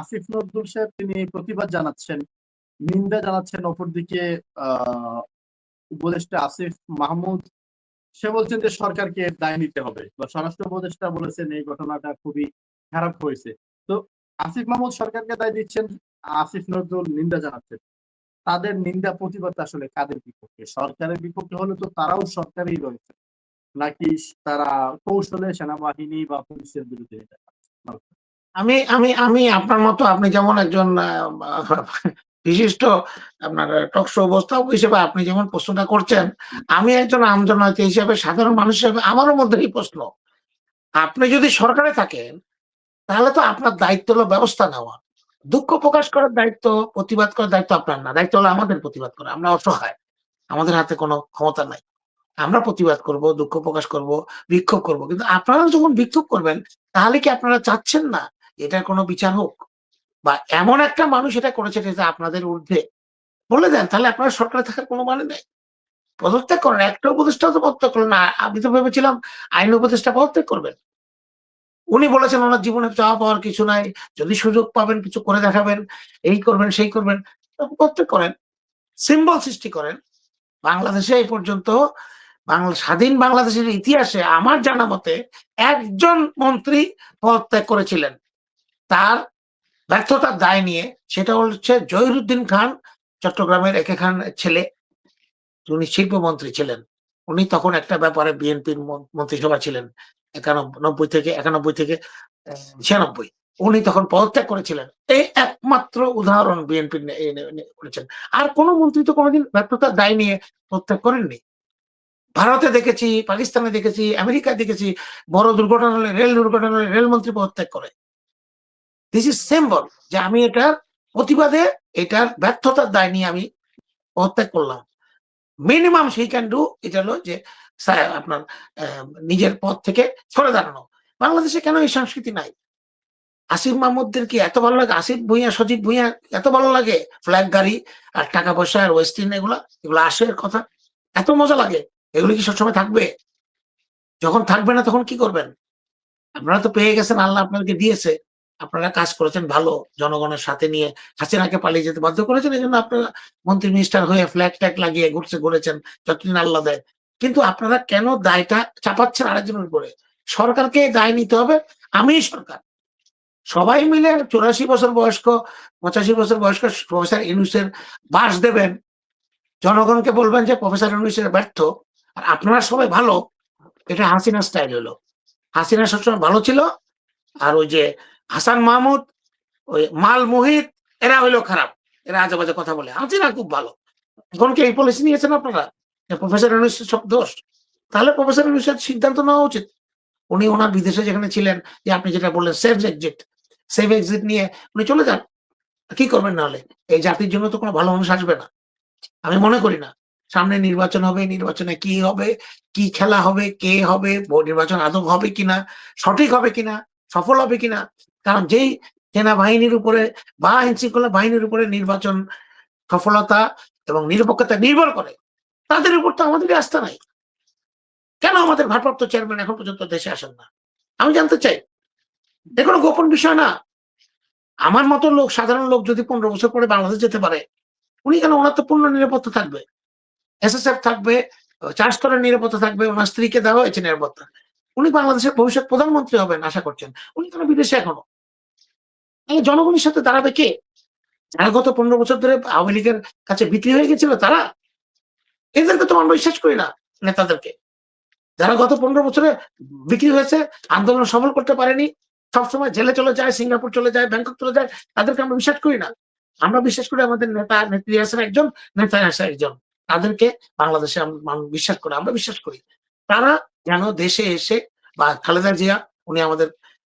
আসিফ নজরুল সাহেব, তিনি প্রতিবাদ জানাচ্ছেন, নিন্দা জানাচ্ছেন অপরদিকে উপদেষ্টা আসিফ মাহমুদ। সে বলছেন যে সরকারকে দায় নিতে হবে। বা স্বরাষ্ট্র উপদেষ্টা বলেছেন এই ঘটনাটা খুবই খারাপ হয়েছে। তো আসিফ মাহমুদ সরকারকে দায় দিচ্ছেন, আসিফ নজরুল নিন্দা জানাচ্ছেন। তাদের নিন্দা প্রতিবাদ আসলে কাদের বিপক্ষে? সরকারের বিপক্ষে হলে তো তারাও সরকারই রয়েছে। নাকি তারা কৌশলে সেনাবাহিনী বা পুলিশের বিরুদ্ধে? আমি আমি আমি আপনার মতো আপনি যেমন একজন বিশিষ্ট আপনার টক শো উপস্থাপক হিসেবে আপনি যেমন প্রশ্নটা করছেন, আমি একজন আমজনতা হিসেবে, সাধারণ মানুষ হিসেবে আমারও মধ্যে এই প্রশ্ন। আপনি যদি সরকারে থাকেন, তাহলে তো আপনার দায়িত্ব হলো ব্যবস্থা নেওয়া। দুঃখ প্রকাশ করার দায়িত্ব, প্রতিবাদ করার দায়িত্ব আপনার না। দায়িত্ব হলো আমাদের প্রতিবাদ করা। আমরা অসহায়। আমাদের হাতে কোনো ক্ষমতা নাই। আমরা প্রতিবাদ করব, দুঃখ প্রকাশ করব, বিক্ষোভ করব। কিন্তু আপনারা যখন বিক্ষোভ করবেন, তাহলে কি আপনারা চাচ্ছেন না এটার কোনো বিচার হোক? বা এমন একটা মানুষ এটা করেছে যেটা আপনাদের ঊর্ধ্বে। বলে দেন, তাহলে আপনারা সরকারে থাকার কোনো মানে নেই। পদত্যাগ করেন, একটা উপদেষ্টা তো পদত্যাগ করলেন না। আমি তো ভেবেছিলাম আইন উপদেষ্টা পদত্যাগ করবেন। উনি বলেছেন ওনার জীবনে চাওয়া পাওয়ার কিছু নাই, যদি সুযোগ পাবেন কিছু করে দেখাবেন, এই করবেন, সেই করবেন। পদত্যাগ করেন, সিম্বল সৃষ্টি করেন। বাংলাদেশে এই পর্যন্ত বাংলা, স্বাধীন বাংলাদেশের ইতিহাসে আমার জানা মতে একজন মন্ত্রী পদত্যাগ করেছিলেন। তার ব্যর্থতার দায় নিয়ে, সেটা হচ্ছে জহিরুদ্দিন খান চট্টগ্রামের একে খান ছেলে। উনি শিল্পমন্ত্রী ছিলেন। উনি তখন একটা ব্যাপারে বিএনপির মন্ত্রিসভা ছিলেন, একানব্বই থেকে একানব্বই থেকে ছিয়ানব্বই। উনি তখন পদত্যাগ করেছিলেন। এই একমাত্র উদাহরণ বিএনপি করেছেন। আর কোন মন্ত্রী তো কোনোদিন ব্যর্থতার দায় নিয়ে পদত্যাগ করেননি। ভারতে দেখেছি, পাকিস্তানে দেখেছি, আমেরিকায় দেখেছি, বড় দুর্ঘটনা হলে রেল দুর্ঘটনা হলে রেলমন্ত্রী পদত্যাগ করে। দিস ইজ সিম্বল যে আমি এটার প্রতিবাদে এটার ব্যর্থতার দায় নিয়ে আমি পদত্যাগ করলাম। মিনিমাম সেই ক্যান ডু এটা হলো যে আপনার নিজের পথ থেকে সরে দাঁড়ানো। বাংলাদেশে কেন এই সংস্কৃতি নাই? আসিফ মাহমুদদের কি এত ভালো লাগে? আসিফ ভুইয়া সজীব ভুইয়া এত ভালো লাগে? ফ্ল্যাগ গাড়ি আর টাকা পয়সা আর ওয়েস্টিন এগুলা, এগুলো আসে কথা। এত মজা লাগে। এগুলো কি সবসময় থাকবে? যখন থাকবে না তখন কি করবেন? আপনারা তো পেয়ে গেছেন, আল্লাহ আপনাদেরকে দিয়েছে। আপনারা কাজ করেছেন ভালো, জনগণের সাথে নিয়ে হাসিনাকে পালিয়ে যেতে বাধ্য করেছেন এই জন্য আপনারা মন্ত্রী মিনিস্টার হয়ে ফ্ল্যাগ ট্যাগ লাগিয়ে ঘুরছে, ঘুরেছেন, যতদিন আল্লাহ দেয়। কিন্তু আপনারা কেন দায়টা চাপাচ্ছেন আরেকজনের উপরে? সরকারকে দায় নিতে হবে আমি সরকার। সবাই মিলে চুরাশি বছর বয়স্ক, পঁচাশি বছর বয়স্ক প্রফেসর ইউনুসের বাস দেবেন, জনগণকে বলবেন যে প্রফেসর ইউনুসের ব্যর্থ, আর আপনারা সবাই ভালো, এটা হাসিনা স্টাইল হলো। হাসিনা সবসময় ভালো ছিল, আর ওই যে হাসান মাহমুদ, ওই মাল মোহিত, এরা হইল খারাপ। এরা আজে বাজে কথা বলে। হাসিনা খুব ভালো। এখন কি এই পলিসি নিয়েছেন আপনারা? প্রফেসর ইউনুসের সব দোষ। তাহলে প্রফেসর ইউনুসের সিদ্ধান্ত নেওয়া উচিত। উনি ওনার বিদেশে যেখানে ছিলেন, যে আপনি যেটা বললেন সেফ এক্সিট সেফ এক্সিট নিয়ে উনি চলে যান। কি করবেন নাহলে? এই জাতির জন্য তো কোনো ভালো মানুষ আসবে না। আমি মনে করি না। সামনে নির্বাচন হবে নির্বাচনে কি হবে, কি খেলা হবে, কে হবে নির্বাচন আদৌ হবে কিনা, সঠিক হবে কিনা, সফল হবে কিনা কারণ যেই সেনাবাহিনীর উপরে বা আইন শৃঙ্খলা বাহিনীর উপরে নির্বাচন সফলতা এবং নিরপেক্ষতা নির্ভর করে, তাদের উপর তো আমাদের আস্থা নাই। কেন আমাদের ভারপ্রাপ্ত চেয়ারম্যান এখন পর্যন্ত দেশে আসেন না? আমি জানতে চাই। এ কোনো গোপন বিষয় না। আমার মতো লোক, সাধারণ লোক যদি পনেরো বছর পরে বাংলাদেশ যেতে পারে, উনি কেন ওনার তো পূর্ণ নিরাপত্তা থাকবে? এসএসএফ থাকবে, চার স্তরের নিরাপত্তা থাকবে, ওনার স্ত্রীকে দেওয়া হয়েছে নিরাপত্তা। উনি বাংলাদেশের ভবিষ্যৎ প্রধানমন্ত্রী হবেন, আশা করছেন। উনি কেন বিদেশে এখনও? জনগণের সাথে দাঁড়াবে কে যারা গত পনেরো বছর ধরে আওয়ামী লীগের কাছে বিক্রি হয়ে গেছিল, তারা এদেরকে তো আমরা বিশ্বাস করি না, নেতাদেরকে। যারা গত পনেরো বছরে বিক্রি হয়েছে, আন্দোলন সফল করতে পারেনি, সবসময় জেলে চলে যায়, সিঙ্গাপুর চলে যায়, ব্যাংকক চলে যায়, তাদেরকে আমরা বিশ্বাস করি না। আমরা বিশ্বাস করি আমাদের নেতা, নেত্রী আছেন একজন নেতা আছে একজন। তাদেরকে বাংলাদেশে বিশ্বাস করি, আমরা বিশ্বাস করি। তারা যেন দেশে এসে বা খালেদা জিয়া, উনি আমাদের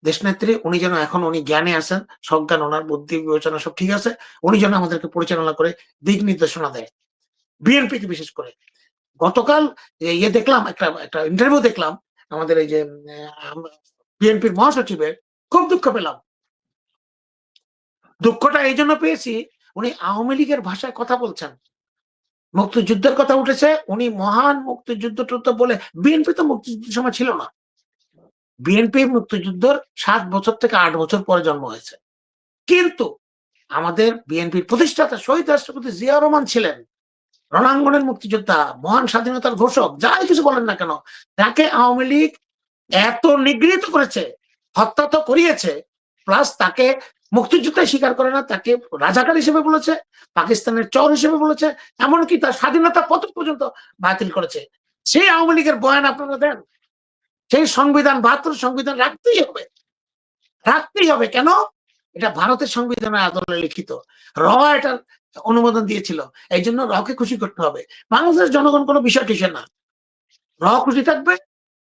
দেশ নেত্রী উনি যেন এখন উনি জ্ঞানে আছেন, সজ্ঞান, ওনার বুদ্ধি বিবেচনা সব ঠিক আছে, উনি যেন আমাদেরকে পরিচালনা করে, দিক নির্দেশনা দেয়। বিএনপিকে বিশেষ করে। গতকাল ইয়ে দেখলাম, একটা একটা ইন্টারভিউ দেখলাম, আমাদের এই যে বিএনপির মহাসচিবের, খুব দুঃখ পেলাম। দুঃখটা এই জন্য পেয়েছি, উনি আওয়ামী লীগের ভাষায় কথা বলছেন। মুক্তিযুদ্ধের কথা উঠেছে, উনি মহান মুক্তিযুদ্ধ বলে, বিএনপি তো মুক্তিযুদ্ধের সময় ছিল না। বিএনপি মুক্তিযুদ্ধের সাত বছর থেকে আট বছর পরে জন্ম হয়েছে। কিন্তু আমাদের বিএনপির প্রতিষ্ঠাতা শহীদ রাষ্ট্রপতি জিয়া রহমান ছিলেন রণাঙ্গনের মুক্তিযোদ্ধা, মহান স্বাধীনতার ঘোষক, যাই কিছু বলেন না কেন, তাকে আওয়ামী লীগ এত নিগৃহীত করেছে, হত্যা তো করিয়েছে, প্লাস তাকে মুক্তিযুদ্ধে স্বীকার করে না, তাকে রাজাকার হিসেবে বলেছে, পাকিস্তানের চর হিসেবে বলেছে, এমনকি তার স্বাধীনতা পতন পর্যন্ত বাতিল করেছে। সেই আওয়ামী লীগের বয়ান আপনারা দেন? সেই সংবিধান, বাহাত্তর সংবিধান রাখতেই হবে। রাখতেই হবে। কেন? এটা ভারতের সংবিধানের আদলে লিখিত। র এটার অনুমোদন দিয়েছিল। এই জন্য রকে খুশি করতে হবে। বাংলাদেশের জনগণ কোনো বিষয় টিসে না। র খুশি থাকবে,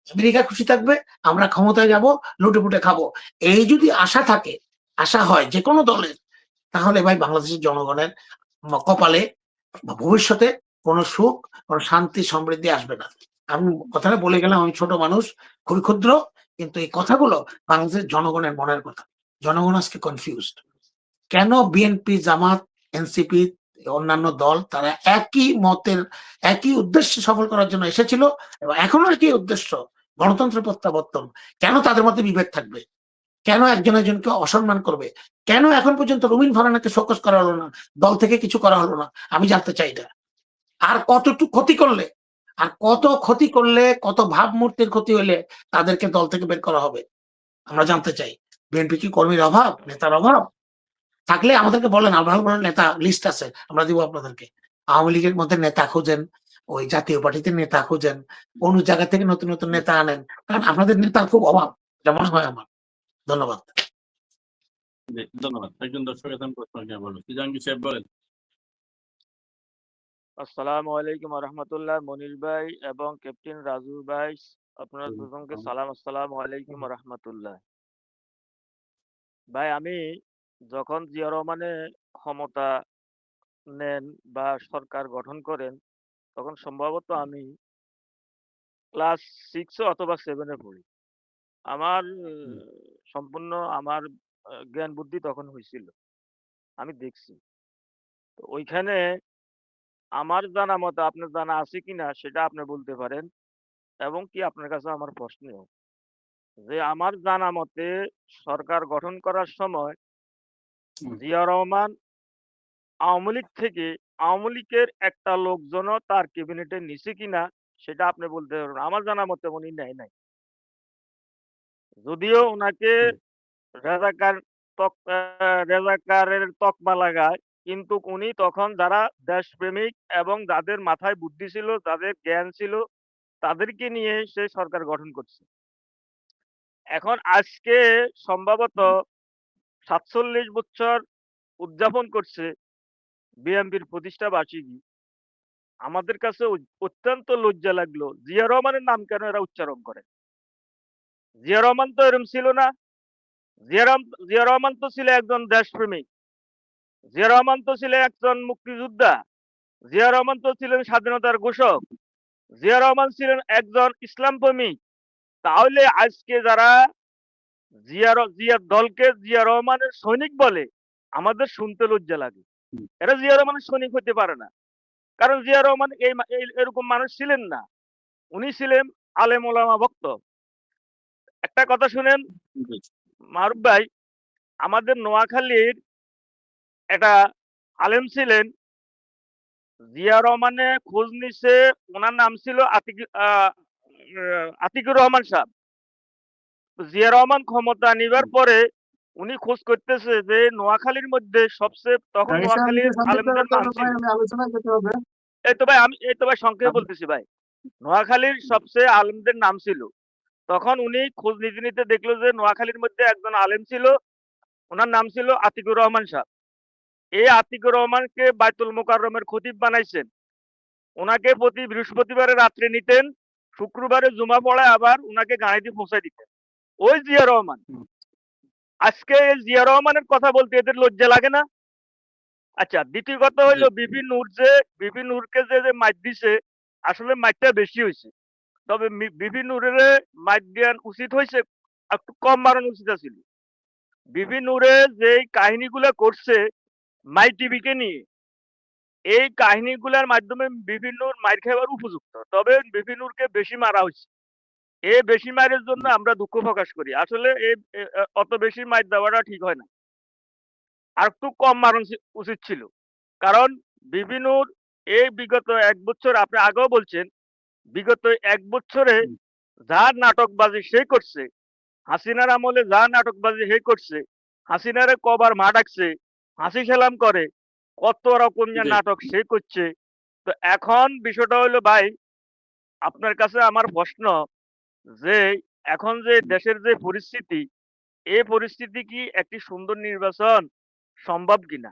আমেরিকা খুশি থাকবে, আমরা ক্ষমতায় যাব লুটে পুটে খাব। এই যদি আশা থাকে, আশা হয় যে কোনো দলের, তাহলে ভাই বাংলাদেশের জনগণের কপালে ভবিষ্যতে কোনো সুখ, কোনো শান্তি, সমৃদ্ধি আসবে না। আমি কথাটা বলে গেলাম, আমি ছোট মানুষ, খুবই ক্ষুদ্র, কিন্তু এই কথাগুলো বাংলাদেশের জনগণের মনের কথা। জনগণ আজকে কনফিউজড কেন বিএনপি জামাত এনসিপি অন্যান্য দল, তারা একই মতের, একই উদ্দেশ্য সফল করার জন্য এসেছিল এবং এখনও একই উদ্দেশ্য গণতন্ত্র প্রত্যাবর্তন। কেন তাদের মধ্যে বিভেদ থাকবে? কেন একজন একজনকে অসম্মান করবে? কেন এখন পর্যন্ত রুমিন ফারানাকে শোকস করা হলো না? দল থেকে কিছু করা হলো না? আমি জানতে চাই না আর কতটুকু ক্ষতি করলে আর কত ক্ষতি করলে, কত ভাবমূর্তির ক্ষতি হলে তাদেরকে দল থেকে বের করা হবে? আমরা জানতে চাই। বিএনপি কি কর্মীর অভাব, নেতার অভাব? থাকলে আমাদেরকে বলেন আর ভালো ভালো নেতা লিস্ট আছে, আমরা দিব আপনাদেরকে। আওয়ামী লীগের মধ্যে নেতা খুঁজেন, ওই জাতীয় পার্টিতে নেতা খুঁজেন কোন জায়গা থেকে নতুন নতুন নেতা আনেন, কারণ আপনাদের নেতার খুব অভাব এটা মনে হয় আমার। ধন্যবাদ। ধন্যবাদ। একজন দর্শক প্রশ্ন বলব জাহাঙ্গীর সাহেব বলেন? আসসালামু আলাইকুম রহমতুল্লাহ মনির ভাই এবং ক্যাপ্টেন রাজু ভাই আপনার দুজনকে সালাম আসসালামু আলাইকুম রহমতুল্লাহ ভাই আমি যখন জিয়া রহমানে ক্ষমতা নেন বা সরকার গঠন করেন তখন সম্ভবত আমি ক্লাস সিক্স অথবা সেভেনে পড়ি। আমার সম্পূর্ণ আমার জ্ঞান বুদ্ধি তখন হয়েছিল আমি দেখছি। তো ওইখানে আমার জানা মতো আপনার জানা আছে কিনা সেটা আপনি বলতে পারেন। এবং কি আপনার কাছে আমার প্রশ্ন যে আমার জানা মতে সরকার গঠন করার সময়। জিয়া রহমান আওয়ামী লীগ থেকে আওয়ামী লীগের একটা লোকজনও তার ক্যাবিনেটে নিছে কিনা সেটা আপনি বলতে পারবেন। আমার জানা মতে উনি নেয় নাই। যদিও ওনাকে রেজাকার তক রেজাকারের তকমা লাগায় কিন্তু উনি তখন যারা দেশপ্রেমিক এবং যাদের মাথায় বুদ্ধি ছিল যাদের জ্ঞান ছিল তাদেরকে নিয়ে সে সরকার গঠন করছে। এখন আজকে সম্ভবত সাতচল্লিশ বছর উদযাপন করছে বিএনপির প্রতিষ্ঠা বার্ষিকী আমাদের কাছে অত্যন্ত লজ্জা লাগল জিয়া রহমানের নাম কেন এরা উচ্চারণ করে? জিয়া রহমান তো এরম ছিল না। জিয়া রহমান তো ছিল একজন দেশপ্রেমিক। জিয়া রহমান তো ছিলেন একজন মুক্তিযোদ্ধা। জিয়া রহমান তো ছিলেন স্বাধীনতার ঘোষক। জিয়া রহমান ছিলেন একজন ইসলাম প্রেমিক তাহলে আজকে যারা জিয়া র- জিয়ার দলকে জিয়া রহমানের সৈনিক বলে আমাদের শুনতে লজ্জা লাগে। এরা জিয়া রহমানের সৈনিক হতে পারে না। কারণ জিয়া রহমান এই এরকম মানুষ ছিলেন না। উনি ছিলেন আলেম ওলামা ভক্ত। একটা কথা শুনেন মারুফ ভাই আমাদের নোয়াখালীর একটা আলেম ছিলেন। জিয়া রহমানে খোঁজ নিছে ওনার নাম ছিল আতিক আতিকুর রহমান সাহেব। জিয়া রহমান ক্ষমতা নিবার পরে উনি খোঁজ করতেছে যে নোয়াখালীর মধ্যে সবচেয়ে তখন নোয়াখালীর একটু আলেমদের নাম ছিল। এই তো ভাই আমি এই তো ভাই সংক্ষেপে আচ্ছা। বলতেছি ভাই। নোয়াখালীর সবচেয়ে আলেমদের নাম ছিল। তখন উনি খোঁজ নিতে নিতে দেখল যে নোয়াখালীর মধ্যে একজন আলেম ছিল ওনার নাম ছিল আতিকুর রহমান সাহেব। এই আতিকুর রহমানকে বাইতুল মোকাররমের খতিব বানাইছেন। ওনাকে প্রতি বৃহস্পতিবারে রাত্রে নিতেন শুক্রবারে জুমা পড়ায় আবার ওনাকে গাড়িতে পৌঁছায় দিতেন। ওই জিয়া রহমান। আজকে জিয়া রহমানের কথা বলতে এদের লজ্জা লাগে না? আচ্ছা দ্বিতীয় কথা হইল বিপি নূর যে বিপি নূরকে যে যে মাইট দিছে আসলে মাইটটা বেশি হয়েছে তবে মি- বিপি নূরের মাইট দেওয়ার উচিত হয়েছে একটু কম মারানো উচিত ছিল বিপি নূরে যে কাহিনীগুলো করছে মাই টিভিকে নিয়ে। এই কাহিনীগুলোর মাধ্যমে বিভিন্ন মাইর খাবার উপযুক্ত তবে বিভিন্নকে বেশি মারা হচ্ছে এই বেশি মায়ের জন্য আমরা দুঃখ প্রকাশ করি। আসলে এই অত বেশি মাইর দেওয়াটা ঠিক হয় না। আরেকটু কম মারণ উচিত ছিল। কারণ বিভিন্নর এই বিগত এক বছর আপনি আগেও বলছেন বিগত এক বছরে হুম। যা নাটকবাজি সে করছে হাসিনার আমলে যা নাটকবাজি হে করছে হাসিনারে কবার মা ডাকছে হাসি খেলাম করে। কত রকম যে নাটক সে করছে। তো এখন বিষয়টা হলো ভাই আপনার কাছে আমার প্রশ্ন যে এখন যে দেশের যে পরিস্থিতি এ পরিস্থিতি কি একটি সুন্দর নির্বাচন সম্ভব কিনা?